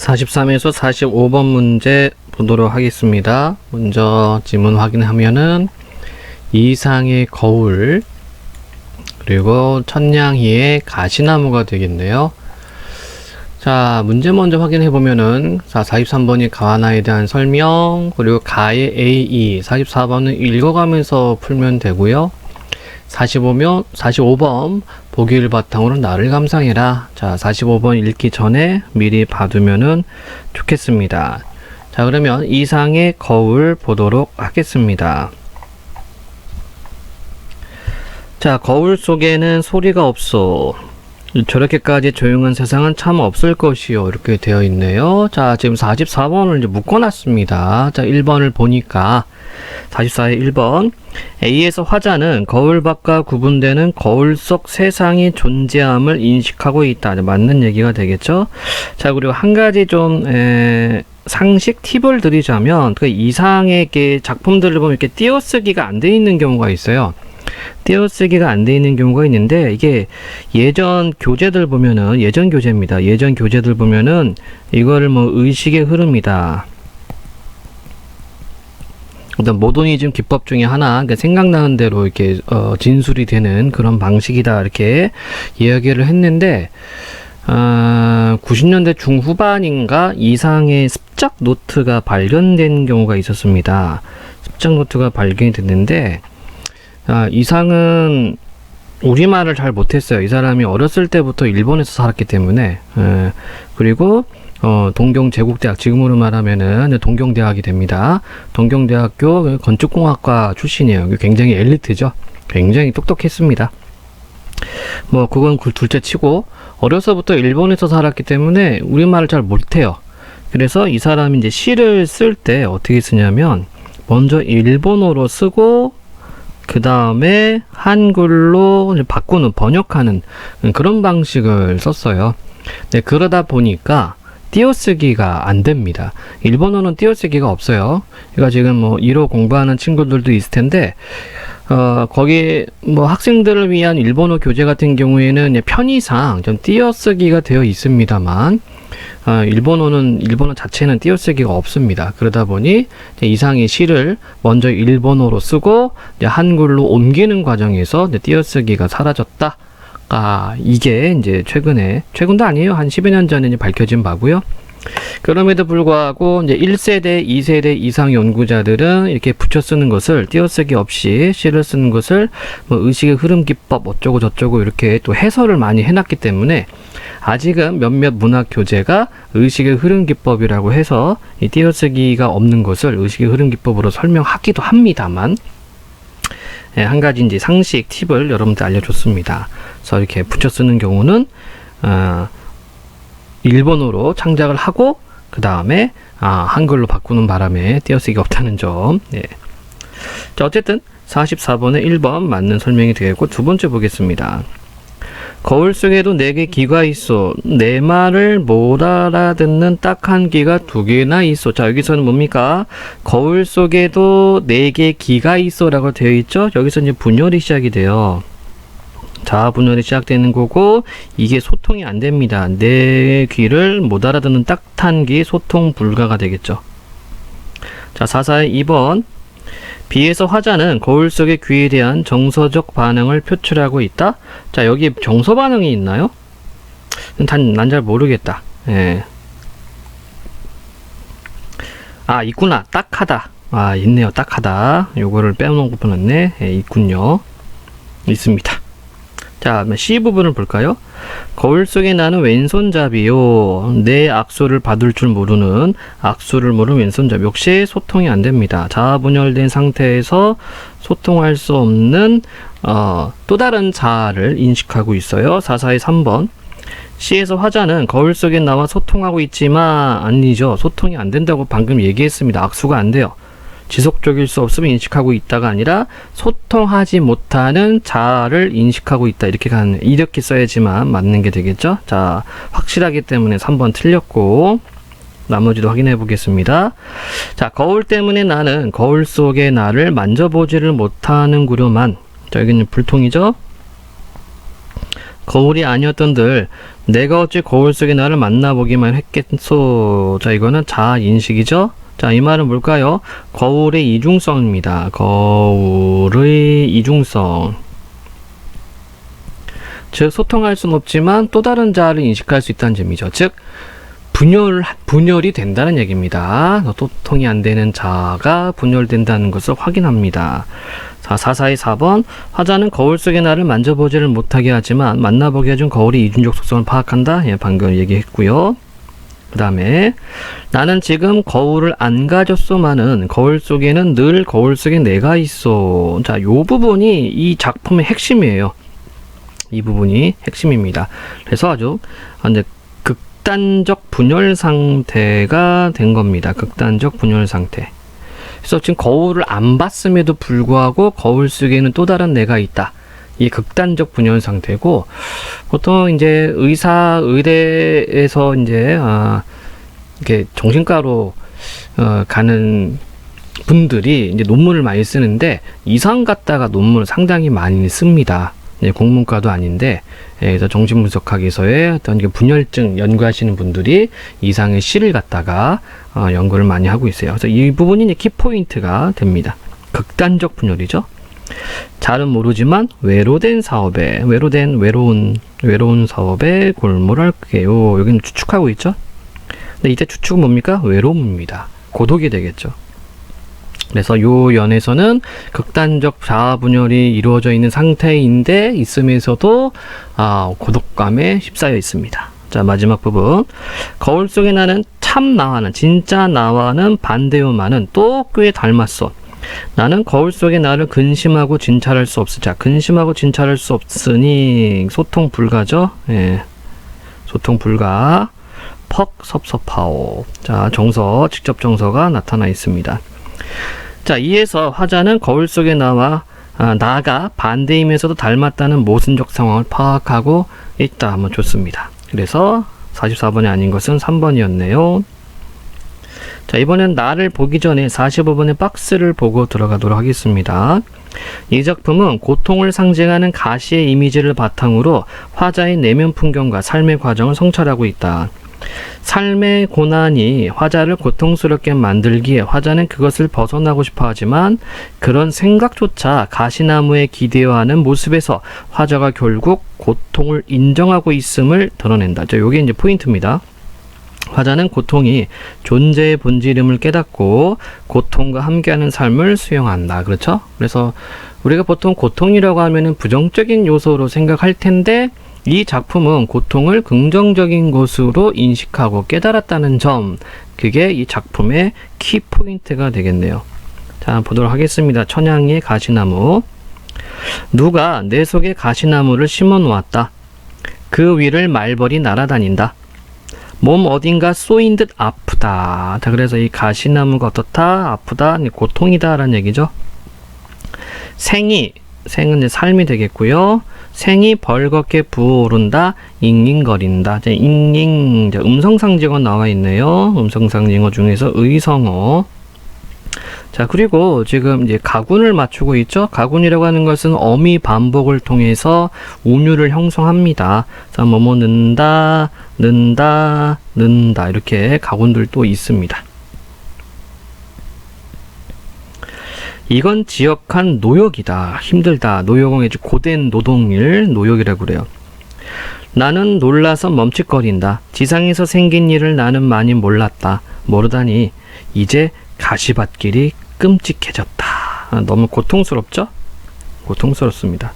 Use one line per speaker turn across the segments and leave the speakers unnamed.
43에서 45번 문제 보도록 하겠습니다. 먼저 지문 확인하면은 이상의 거울 그리고 천냥이의 가시나무가 되겠네요. 자, 문제 먼저 확인해 보면은 자, 43번이 가나에 대한 설명 그리고 가의 AE 44번은 읽어가면서 풀면 되고요. 45면 45번 보기를 바탕으로 나를 감상해라. 자, 45번 읽기 전에 미리 봐두면은 좋겠습니다. 자, 그러면 이상의 거울 보도록 하겠습니다. 자, 거울 속에는 소리가 없어. 저렇게까지 조용한 세상은 참 없을 것이요. 이렇게 되어 있네요. 자, 지금 44번을 이제 묶어놨습니다. 자, 1번을 보니까 44의 1번. A에서 화자는 거울 밖과 구분되는 거울 속 세상이 존재함을 인식하고 있다. 맞는 얘기가 되겠죠? 자, 그리고 한 가지 좀, 에, 상식 팁을 드리자면, 그 이상의 게 작품들을 보면 이렇게 띄어쓰기가 안 돼 있는 경우가 있어요. 띄어쓰기가 안 돼 있는 경우가 있는데 이게 예전 교재들 보면은 예전 교재입니다. 예전 교재들 보면은 이거를 뭐 의식의 흐름이다. 어떤 모더니즘 기법 중에 하나, 그러니까 생각나는 대로 이렇게 어, 진술이 되는 그런 방식이다 이렇게 이야기를 했는데 어, 90년대 중후반인가 이상의 습작 노트가 발견된 경우가 있었습니다. 습작 노트가 발견이 됐는데 아, 이상은 우리말을 잘 못했어요. 이 사람이 어렸을 때부터 일본에서 살았기 때문에 에, 그리고 어, 동경 제국대학 지금으로 말하면은 동경대학이 됩니다. 동경대학교 건축공학과 출신이에요. 굉장히 엘리트죠. 굉장히 똑똑했습니다. 뭐 그건 그 둘째 치고 어려서부터 일본에서 살았기 때문에 우리말을 잘 못해요. 그래서 이 사람이 이제 시를 쓸 때 어떻게 쓰냐면 먼저 일본어로 쓰고 그 다음에 한글로 바꾸는 번역하는 그런 방식을 썼어요. 네, 그러다 보니까 띄어쓰기가 안 됩니다. 일본어는 띄어쓰기가 없어요. 그러니까 지금 뭐 1호 공부하는 친구들도 있을 텐데 어, 거기 뭐 학생들을 위한 일본어 교재 같은 경우에는 편의상 좀 띄어쓰기가 되어 있습니다만 어, 일본어는 일본어 자체는 띄어쓰기가 없습니다. 그러다 보니 이제 이상의 시를 먼저 일본어로 쓰고 이제 한글로 옮기는 과정에서 띄어쓰기가 사라졌다. 아, 이게 이제 최근에 최근도 아니에요. 한 10여 년 전에 밝혀진 바고요. 그럼에도 불구하고 이제 1세대, 2세대 이상 연구자들은 이렇게 붙여 쓰는 것을 띄어쓰기 없이 시를 쓰는 것을 뭐 의식의 흐름 기법 어쩌고 저쩌고 이렇게 또 해설을 많이 해놨기 때문에 아직은 몇몇 문학 교재가 의식의 흐름 기법이라고 해서 이 띄어쓰기가 없는 것을 의식의 흐름 기법으로 설명하기도 합니다만 예, 한 가지 이제 상식 팁을 여러분들 알려줬습니다. 그래서 이렇게 붙여 쓰는 경우는 어, 일본어로 창작을 하고 그 다음에 아, 한글로 바꾸는 바람에 띄어쓰기가 없다는 점. 예. 자, 어쨌든 44번에 1번 맞는 설명이 되겠고 두 번째 보겠습니다. 거울 속에도 네개 귀가 있어. 내 말을 못 알아듣는 딱 한 귀가 두 개나 있어. 자, 여기서는 뭡니까? 거울 속에도 네개 귀가 있어라고 되어 있죠? 여기서 이제 분열이 시작이 돼요. 자, 분열이 시작되는 거고, 이게 소통이 안 됩니다. 내 귀를 못 알아듣는 딱한 귀 소통 불가가 되겠죠. 자, 44의 2번. 비에서 화자는 거울 속의 귀에 대한 정서적 반응을 표출하고 있다. 자, 여기 정서 반응이 있나요? 난 잘 모르겠다. 예. 아, 있구나. 딱하다. 아, 있네요. 딱하다. 요거를 빼놓고 보냈네. 예, 있군요. 있습니다. 자, C 부분을 볼까요? 거울 속에 나는 왼손잡이요. 내 악수를 받을 줄 모르는 악수를 모르는 왼손잡이. 역시 소통이 안 됩니다. 자아 분열된 상태에서 소통할 수 없는 어, 또 다른 자아를 인식하고 있어요. 44의 3번. C에서 화자는 거울 속에 나와 소통하고 있지만 아니죠. 소통이 안 된다고 방금 얘기했습니다. 악수가 안 돼요. 지속적일 수 없음을 인식하고 있다가 아니라 소통하지 못하는 자아를 인식하고 있다. 이렇게 가는 이렇게 써야지만 맞는 게 되겠죠? 자 확실하기 때문에 3번 틀렸고 나머지도 확인해 보겠습니다. 자 거울 때문에 나는 거울 속의 나를 만져보지를 못하는 구려만. 자 여기는 불통이죠? 거울이 아니었던들 내가 어찌 거울 속의 나를 만나보기만 했겠소. 자, 이거는 자아 인식이죠. 자, 이 말은 뭘까요? 거울의 이중성입니다. 거울의 이중성. 즉, 소통할 수는 없지만 또 다른 자아를 인식할 수 있다는 점이죠. 즉, 분열, 분열이 된다는 얘기입니다. 소통이 안 되는 자아가 분열된다는 것을 확인합니다. 자, 44의 4번. 화자는 거울 속의 나를 만져보지를 못하게 하지만 만나보게 해준 거울이 이중적 속성을 파악한다. 예, 방금 얘기했고요. 그 다음에 나는 지금 거울을 안 가졌소만은 거울 속에는 늘 거울 속에 내가 있어. 자, 요 부분이 이 작품의 핵심이에요. 이 부분이 핵심입니다. 그래서 아주 이제 극단적 분열 상태가 된 겁니다. 극단적 분열 상태. 그래서 지금 거울을 안 봤음에도 불구하고 거울 속에는 또 다른 내가 있다. 이 극단적 분열 상태고 보통 이제 의사 의대에서 이제 아 이렇게 정신과로 어 가는 분들이 이제 논문을 많이 쓰는데 이상 갖다가 논문을 상당히 많이 씁니다. 예, 공문과도 아닌데 예, 그래서 정신분석학에서의 어떤 그 분열증 연구하시는 분들이 이상의 시를 갖다가 어, 연구를 많이 하고 있어요. 그래서 이 부분이 키포인트가 됩니다. 극단적 분열이죠. 잘은 모르지만 외로된 사업에 외로된 외로운 외로운 사업에 골몰할게요. 여기는 추측하고 있죠. 근데 이때 추측은 뭡니까? 외로움입니다. 고독이 되겠죠. 그래서 요 연에서는 극단적 자아 분열이 이루어져 있는 상태인데 있음에서도 아, 고독감에 휩싸여 있습니다. 자 마지막 부분 거울 속에 나는 참 나와는 진짜 나와는 반대요만은 또꽤 닮았어. 나는 거울 속에 나를 근심하고 진찰할 수 없어. 자 근심하고 진찰할 수 없으니 소통 불가죠. 예. 소통 불가. 퍽 섭섭하오. 자 정서 직접 정서가 나타나 있습니다. 자, 이에서 화자는 거울 속에 나와 아, 나가 반대임에서도 닮았다는 모순적 상황을 파악하고 있다 하면 좋습니다. 그래서 44번이 아닌 것은 3번이었네요. 자, 이번엔 나를 보기 전에 45번의 박스를 보고 들어가도록 하겠습니다. 이 작품은 고통을 상징하는 가시의 이미지를 바탕으로 화자의 내면 풍경과 삶의 과정을 성찰하고 있다. 삶의 고난이 화자를 고통스럽게 만들기에 화자는 그것을 벗어나고 싶어 하지만 그런 생각조차 가시나무에 기대어하는 모습에서 화자가 결국 고통을 인정하고 있음을 드러낸다. 자, 요게 이제 포인트입니다. 화자는 고통이 존재의 본질임을 깨닫고 고통과 함께하는 삶을 수용한다. 그렇죠? 그래서 우리가 보통 고통이라고 하면은 부정적인 요소로 생각할 텐데 이 작품은 고통을 긍정적인 것으로 인식하고 깨달았다는 점, 그게 이 작품의 키포인트가 되겠네요. 자, 보도록 하겠습니다. 천양의 가시나무. 누가 내 속에 가시나무를 심어 놓았다. 그 위를 말벌이 날아다닌다. 몸 어딘가 쏘인 듯 아프다. 자, 그래서 이 가시나무가 어떻다? 아프다. 고통이다. 라는 얘기죠. 생이, 생은 이제 삶이 되겠고요. 생이 벌겋게 부어오른다, 잉잉거린다. 이제 잉잉, 음성상징어 나와 있네요. 음성상징어 중에서 의성어. 자, 그리고 지금 이제 가군을 맞추고 있죠? 가군이라고 하는 것은 어미 반복을 통해서 운율을 형성합니다. 자, 뭐뭐 는다, 는다, 는다. 이렇게 가군들도 있습니다. 이건 지역한 노역이다. 힘들다. 노역은 이제 고된 노동일, 노역이라고 그래요. 나는 놀라서 멈칫거린다. 지상에서 생긴 일을 나는 많이 몰랐다. 모르다니 이제 가시밭길이 끔찍해졌다. 아, 너무 고통스럽죠? 고통스럽습니다.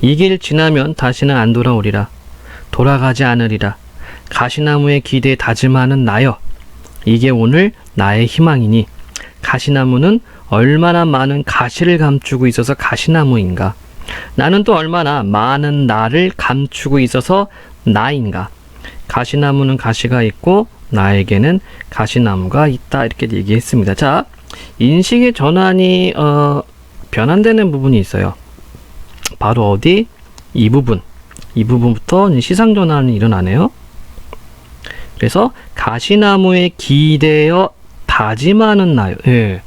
이 길 지나면 다시는 안 돌아오리라. 돌아가지 않으리라. 가시나무의 기대에 다짐하는 나여. 이게 오늘 나의 희망이니 가시나무는 얼마나 많은 가시를 감추고 있어서 가시나무인가? 나는 또 얼마나 많은 나를 감추고 있어서 나인가? 가시나무는 가시가 있고 나에게는 가시나무가 있다 이렇게 얘기했습니다. 자, 인식의 전환이 어, 변환되는 부분이 있어요. 바로 어디? 이 부분. 이 부분부터 시상 전환이 일어나네요. 그래서 가시나무에 기대어 다짐하는 나요. 예.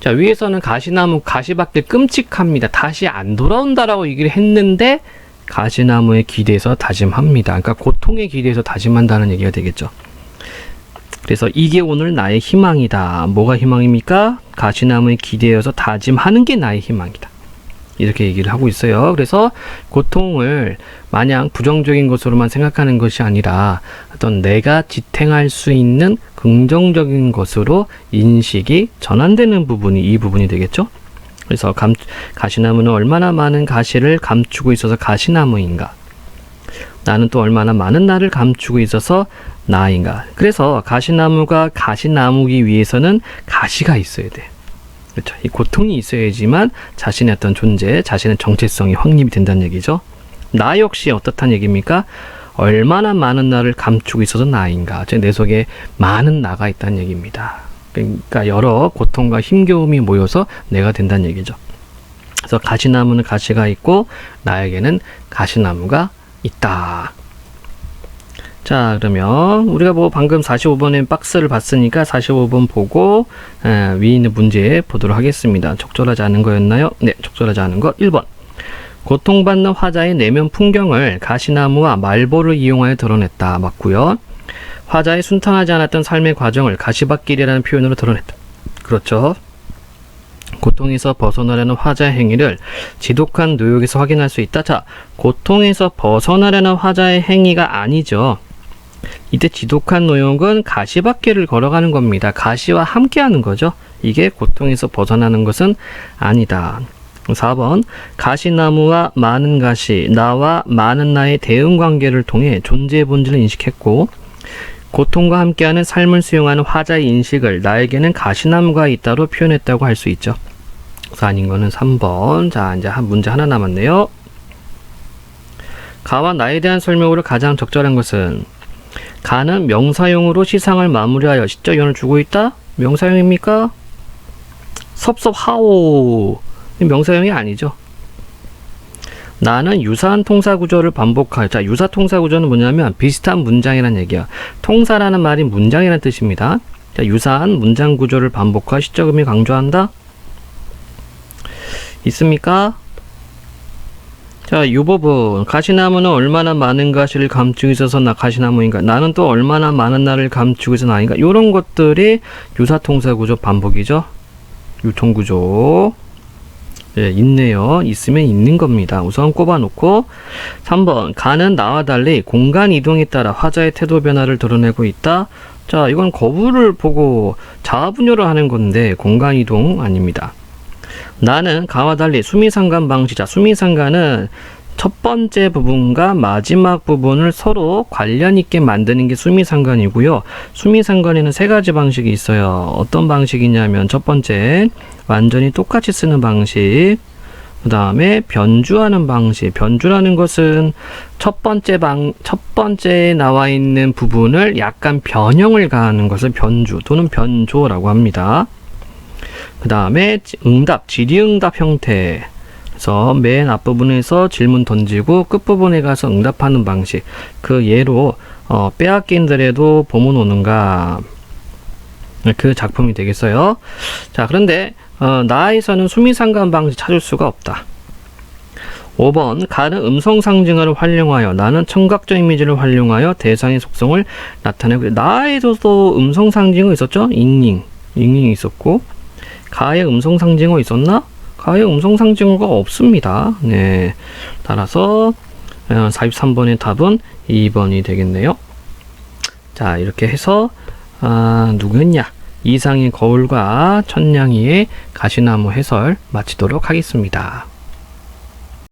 자, 위에서는 가시나무 가시밭길 끔찍합니다. 다시 안 돌아온다라고 얘기를 했는데 가시나무에 기대서 다짐합니다. 그러니까 고통에 기대서 다짐한다는 얘기가 되겠죠. 그래서 이게 오늘 나의 희망이다. 뭐가 희망입니까? 가시나무에 기대어서 다짐하는 게 나의 희망이다. 이렇게 얘기를 하고 있어요. 그래서 고통을 마냥 부정적인 것으로만 생각하는 것이 아니라 어떤 내가 지탱할 수 있는 긍정적인 것으로 인식이 전환되는 부분이 이 부분이 되겠죠. 그래서 감, 가시나무는 얼마나 많은 가시를 감추고 있어서 가시나무인가? 나는 또 얼마나 많은 나를 감추고 있어서 나인가? 그래서 가시나무가 가시나무기 위해서는 가시가 있어야 돼. 그렇죠. 이 고통이 있어야지만 자신의 어떤 존재, 자신의 정체성이 확립이 된다는 얘기죠. 나 역시 어떻다는 얘기입니까? 얼마나 많은 나를 감추고 있어서 나인가? 제 내 속에 많은 나가 있다는 얘기입니다. 그러니까 여러 고통과 힘겨움이 모여서 내가 된다는 얘기죠. 그래서 가시나무는 가시가 있고 나에게는 가시나무가 있다. 자, 그러면 우리가 뭐 방금 45번의 박스를 봤으니까 45번 보고 에, 위에 있는 문제 보도록 하겠습니다. 적절하지 않은 거였나요? 네, 적절하지 않은 거 1번. 고통받는 화자의 내면 풍경을 가시나무와 말보를 이용하여 드러냈다. 맞고요. 화자의 순탄하지 않았던 삶의 과정을 가시밭길이라는 표현으로 드러냈다. 그렇죠. 고통에서 벗어나려는 화자의 행위를 지독한 노역에서 확인할 수 있다. 자, 고통에서 벗어나려는 화자의 행위가 아니죠. 이때 지독한 노역은 가시밭길을 걸어가는 겁니다. 가시와 함께 하는 거죠. 이게 고통에서 벗어나는 것은 아니다. 4번 가시나무와 많은 가시, 나와 많은 나의 대응 관계를 통해 존재의 본질을 인식했고 고통과 함께하는 삶을 수용하는 화자의 인식을 나에게는 가시나무가 있다로 표현했다고 할 수 있죠. 그래서 아닌 거는 3번. 자, 이제 한 문제 하나 남았네요. 가와 나에 대한 설명으로 가장 적절한 것은 가는 명사용으로 시상을 마무리하여 시적 연을 주고 있다? 명사용입니까? 섭섭하오. 명사용이 아니죠. 나는 유사한 통사 구조를 반복할. 자, 유사 통사 구조는 뭐냐면 비슷한 문장이라는 얘기야. 통사라는 말이 문장이라는 뜻입니다. 자, 유사한 문장 구조를 반복할 시적 의미 강조한다? 있습니까? 자, 이 부분. 가시나무는 얼마나 많은 가시를 감추고 있어서 나 가시나무인가? 나는 또 얼마나 많은 나를 감추고 있어서 나인가? 이런 것들이 유사통사 구조 반복이죠. 유통구조. 예, 있네요. 있으면 있는 겁니다. 우선 꼽아놓고 3번 가는 나와 달리 공간 이동에 따라 화자의 태도 변화를 드러내고 있다. 자, 이건 거부를 보고 자아분열을 하는 건데 공간 이동 아닙니다. 나는 가와 달리 수미상관 방식자 수미상관은 첫 번째 부분과 마지막 부분을 서로 관련 있게 만드는 게 수미상관이고요. 수미상관에는 세 가지 방식이 있어요. 어떤 방식이냐면 첫 번째 완전히 똑같이 쓰는 방식. 그 다음에 변주하는 방식. 변주라는 것은 첫 번째 방, 첫 번째에 나와 있는 부분을 약간 변형을 가하는 것을 변주 또는 변조라고 합니다. 그 다음에 응답, 질의응답 형태. 그래서 맨 앞부분에서 질문 던지고 끝부분에 가서 응답하는 방식. 그 예로 어, 빼앗긴들에도 봄은 오는가. 그 작품이 되겠어요. 자, 그런데 어, 나에서는 수미상관 방식 찾을 수가 없다. 5번 가는 음성 상징어를 활용하여 나는 청각적 이미지를 활용하여 대상의 속성을 나타내고 나에서도 음성 상징어 있었죠? 잉잉 잉잉이 있었고 가의 음성 상징어 있었나? 가의 음성 상징어가 없습니다. 네. 따라서 43번의 답은 2번이 되겠네요. 자, 이렇게 해서 아, 누구였냐? 이상의 거울과 천냥이의 가시나무 해설 마치도록 하겠습니다.